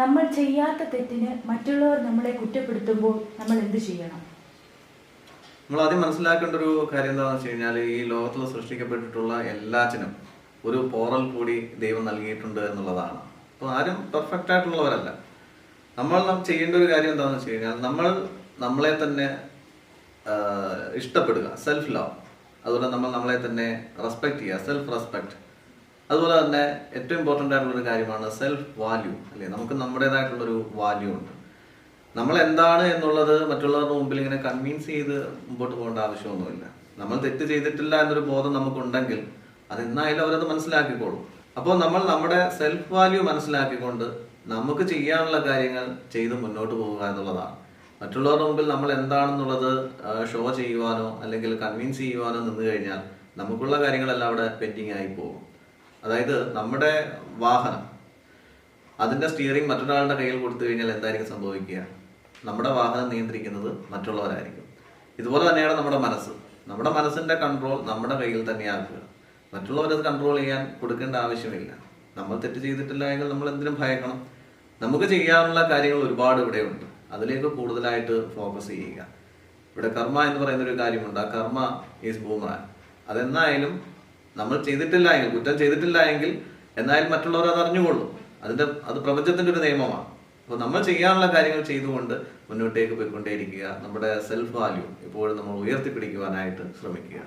നമ്മൾ ചെയ്യാത്ത തെറ്റിന് മറ്റുള്ളവർ നമ്മളെ കുറ്റപ്പെടുത്തുമ്പോൾ നമ്മൾ എന്ത് ചെയ്യണം? നമ്മൾ ആദ്യം മനസ്സിലാക്കേണ്ട ഒരു കാര്യം എന്താണെന്ന് വെച്ച് കഴിഞ്ഞാൽ ഈ ലോകത്തിൽ സൃഷ്ടിക്കപ്പെട്ടിട്ടുള്ള എല്ലാറ്റിനും ഒരു പോറൽ കൂടി ദൈവം നൽകിയിട്ടുണ്ട് എന്നുള്ളതാണ്. അപ്പോൾ ആരും പെർഫെക്റ്റ് ആയിട്ടുള്ളവരല്ല. നമ്മൾ ചെയ്യേണ്ട ഒരു കാര്യം എന്താണെന്ന് വെച്ച് കഴിഞ്ഞാൽ നമ്മൾ നമ്മളെ തന്നെ ഇഷ്ടപ്പെടുക സെൽഫ് ലവ് അതുപോലെ നമ്മൾ നമ്മളെ തന്നെ റെസ്പെക്ട് ചെയ്യുക സെൽഫ് റെസ്പെക്ട് അതുപോലെ തന്നെ ഏറ്റവും ഇമ്പോർട്ടന്റ് ആയിട്ടുള്ള ഒരു കാര്യമാണ് സെൽഫ് വാല്യൂ അല്ലേ? നമുക്ക് നമ്മുടേതായിട്ടുള്ളൊരു വാല്യൂ ഉണ്ട്. നമ്മൾ എന്താണ് എന്നുള്ളത് മറ്റുള്ളവരുടെ മുമ്പിൽ ഇങ്ങനെ കൺവിൻസ് ചെയ്ത് മുമ്പോട്ട് പോകേണ്ട ആവശ്യമൊന്നുമില്ല. നമ്മൾ തെറ്റ് ചെയ്തിട്ടില്ല എന്നൊരു ബോധം നമുക്കുണ്ടെങ്കിൽ അത് എന്നായാലും അവരത് മനസ്സിലാക്കിക്കോളും. അപ്പോൾ നമ്മൾ നമ്മുടെ സെൽഫ് വാല്യൂ മനസ്സിലാക്കിക്കൊണ്ട് നമുക്ക് ചെയ്യാനുള്ള കാര്യങ്ങൾ ചെയ്ത് മുന്നോട്ട് പോവുക എന്നുള്ളതാണ്. മറ്റുള്ളവരുടെ മുമ്പിൽ നമ്മൾ എന്താണെന്നുള്ളത് ഷോ ചെയ്യുവാനോ അല്ലെങ്കിൽ കൺവിൻസ് ചെയ്യുവാനോ നിന്ന് കഴിഞ്ഞാൽ നമുക്കുള്ള കാര്യങ്ങളെല്ലാം അവിടെ പെൻഡിങ് ആയി പോകും. അതായത് നമ്മുടെ വാഹനം അതിന്റെ സ്റ്റിയറിംഗ് മറ്റൊരാളുടെ കയ്യിൽ കൊടുത്തു കഴിഞ്ഞാൽ എന്തായിരിക്കും സംഭവിക്കുക? നമ്മുടെ വാഹനം നിയന്ത്രിക്കുന്നത് മറ്റുള്ളവരായിരിക്കും. ഇതുപോലെ തന്നെയാണ് നമ്മുടെ മനസ്സ്. നമ്മുടെ മനസ്സിന്റെ കൺട്രോൾ നമ്മുടെ കയ്യിൽ തന്നെയാക്കുക മറ്റുള്ളവരത് കൺട്രോൾ ചെയ്യാൻ കൊടുക്കേണ്ട ആവശ്യമില്ല. നമ്മൾ തെറ്റ് ചെയ്തിട്ടില്ല എങ്കിൽ നമ്മൾ എന്തിനും ഭയക്കണം. നമുക്ക് ചെയ്യാനുള്ള കാര്യങ്ങൾ ഒരുപാട് ഇവിടെയുണ്ട് അതിലേക്ക് കൂടുതലായിട്ട് ഫോക്കസ് ചെയ്യുക. ഇവിടെ കർമ്മ എന്ന് പറയുന്ന ഒരു കാര്യമുണ്ട്. ആ കർമ്മ ഈസ് ബൂമറാൻ അതെന്നായാലും നമ്മൾ ചെയ്തിട്ടില്ല എങ്കിൽ കുറ്റം ചെയ്തിട്ടില്ല എങ്കിൽ എന്നാലും മറ്റുള്ളവർ അത് അറിഞ്ഞുകൊള്ളും. അതിന്റെ അത് പ്രപഞ്ചത്തിന്റെ ഒരു നിയമമാണ്. അപ്പോൾ നമ്മൾ ചെയ്യാനുള്ള കാര്യങ്ങൾ ചെയ്തുകൊണ്ട് മുന്നോട്ടേക്ക് പോയിക്കൊണ്ടേയിരിക്കുക. നമ്മുടെ സെൽഫ് വാല്യൂ എപ്പോഴും നമ്മൾ ഉയർത്തിപ്പിടിക്കുവാനായിട്ട് ശ്രമിക്കുക.